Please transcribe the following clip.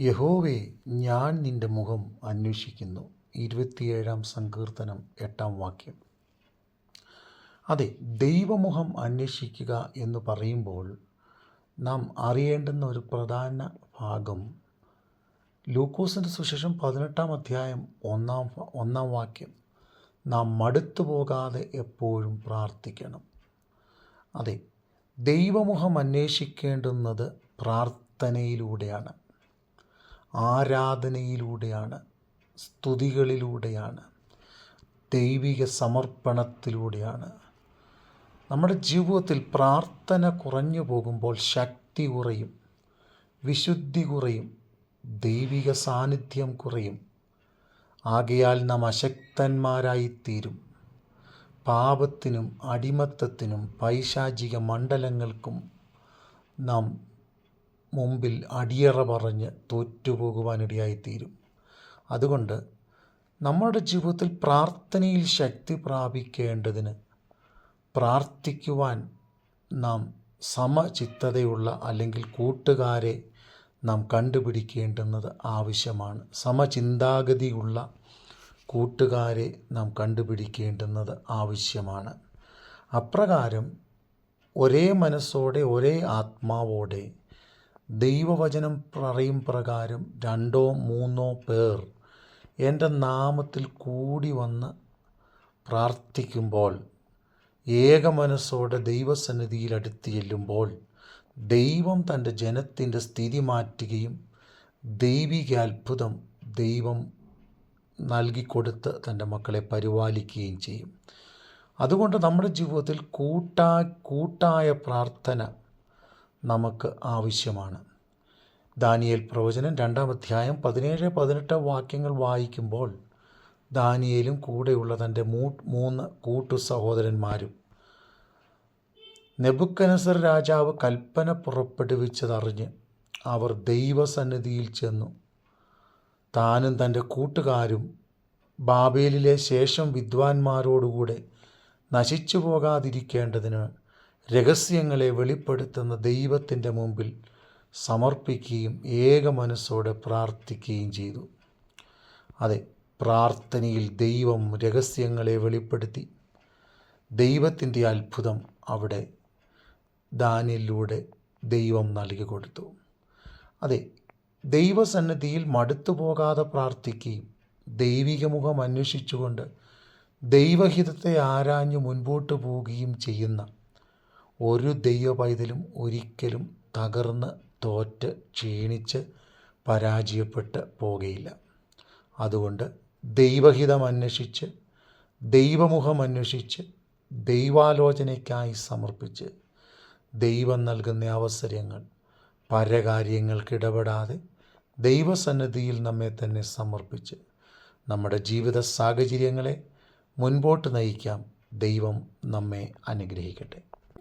യഹോവേ ഞാൻ നിന്റെ മുഖം അന്വേഷിക്കുന്നു. ഇരുപത്തിയേഴാം സങ്കീർത്തനം എട്ടാം വാക്യം. അതെ ദൈവമുഖം അന്വേഷിക്കുക എന്ന് പറയുമ്പോൾ നാം അറിയേണ്ടുന്ന ഒരു പ്രധാന ഭാഗം ലൂക്കോസിന്റെ സുശേഷം പതിനെട്ടാം അധ്യായം ഒന്നാം ഒന്നാം വാക്യം. നാം മടുത്തു പോകാതെ എപ്പോഴും പ്രാർത്ഥിക്കണം. അതെ ദൈവമുഖം അന്വേഷിക്കേണ്ടുന്നത് പ്രാർത്ഥനയിലൂടെയാണ്. ആരാധനയിലൂടെയാണ് സ്തുതികളിലൂടെയാണ് ദൈവിക സമർപ്പണത്തിലൂടെയാണ്. നമ്മുടെ ജീവിതത്തിൽ പ്രാർത്ഥന കുറഞ്ഞു പോകുമ്പോൾ ശക്തി കുറയും വിശുദ്ധി കുറയും ദൈവിക സാന്നിധ്യം കുറയും. ആകയാൽ നാം അശക്തന്മാരായിത്തീരും പാപത്തിനും അടിമത്തത്തിനും പൈശാചിക മണ്ഡലങ്ങൾക്കും നാം മുമ്പിൽ അടിയറ പറഞ്ഞ് തോറ്റുപോകുവാനിടയായിത്തീരും. അതുകൊണ്ട് നമ്മുടെ ജീവിതത്തിൽ പ്രാർത്ഥനയിൽ ശക്തി പ്രാപിക്കേണ്ടതിന് പ്രാർത്ഥിക്കുവാൻ നാം സമചിത്തതയുള്ള അല്ലെങ്കിൽ കൂട്ടുകാരെ നാം കണ്ടുപിടിക്കേണ്ടുന്നത് ആവശ്യമാണ്. സമചിന്താഗതിയുള്ള കൂട്ടുകാരെ നാം കണ്ടുപിടിക്കേണ്ടുന്നത് ആവശ്യമാണ്. അപ്രകാരം ഒരേ മനസ്സോടെ ഒരേ ആത്മാവോടെ ദൈവവചനം പറയും പ്രകാരം രണ്ടോ മൂന്നോ പേർ എന്റെ നാമത്തിൽ കൂടി വന്ന് പ്രാർത്ഥിക്കുമ്പോൾ ഏക മനസ്സോടെ ദൈവസന്നിധിയിൽ അടുത്ത് ചെല്ലുമ്പോൾ ദൈവം തന്റെ ജനത്തിന്റെ സ്ഥിതി മാറ്റുകയും ദൈവിക അത്ഭുതം ദൈവം നൽകിക്കൊടുത്ത് തന്റെ മക്കളെ പരിപാലിക്കുകയും ചെയ്യും. അതുകൊണ്ട് നമ്മുടെ ജീവിതത്തിൽ കൂട്ടാ കൂട്ടായ പ്രാർത്ഥന നമുക്ക് ആവശ്യമാണ്. ദാനിയേൽ പ്രവചനം രണ്ടാം അധ്യായം പതിനേഴ് പതിനെട്ട് വാക്യങ്ങൾ വായിക്കുമ്പോൾ ദാനിയേലും കൂടെയുള്ള തന്റെ മൂ മൂന്ന് കൂട്ടു സഹോദരന്മാരും നെബുക്കനസർ രാജാവ് കൽപ്പന പുറപ്പെടുവിച്ചതറിഞ്ഞ് അവർ ദൈവസന്നിധിയിൽ ചെന്നു. താനും തന്റെ കൂട്ടുകാരും ബാബേലിലെ ശേഷം വിദ്വാൻമാരോടുകൂടെ നശിച്ചു പോകാതിരിക്കേണ്ടതിന് രഹസ്യങ്ങളെ വെളിപ്പെടുത്തുന്ന ദൈവത്തിന്റെ മുമ്പിൽ സമർപ്പിക്കുകയും ഏക മനസ്സോടെ പ്രാർത്ഥിക്കുകയും ചെയ്തു. അതെ പ്രാർത്ഥനയിൽ ദൈവം രഹസ്യങ്ങളെ വെളിപ്പെടുത്തി. ദൈവത്തിന്റെ അത്ഭുതം അവിടെ ദാനിലൂടെ ദൈവം നൽകി കൊടുത്തു. അതെ ദൈവസന്നിധിയിൽ മടുത്തു പോകാതെ പ്രാർത്ഥിക്കുകയും ദൈവിക മുഖം അന്വേഷിച്ചുകൊണ്ട് ദൈവഹിതത്തെ ആരാഞ്ഞു മുൻപോട്ട് പോവുകയും ചെയ്യുന്ന ഒരു ദൈവ പൈതലും ഒരിക്കലും തകർന്ന് തോറ്റ് ക്ഷീണിച്ച് പരാജയപ്പെട്ട് പോകുകയില്ല അതുകൊണ്ട് ദൈവഹിതം അന്വേഷിച്ച് ദൈവമുഖം അന്വേഷിച്ച് ദൈവാലോചനയ്ക്കായി സമർപ്പിച്ച് ദൈവം നൽകുന്ന അവസരങ്ങൾ പരകാര്യങ്ങൾക്കിടപെടാതെ ദൈവസന്നിധിയിൽ നമ്മെ തന്നെ സമർപ്പിച്ച് നമ്മുടെ ജീവിത സാഹചര്യങ്ങളെ മുൻപോട്ട് നയിക്കാം ദൈവം നമ്മെ അനുഗ്രഹിക്കട്ടെ.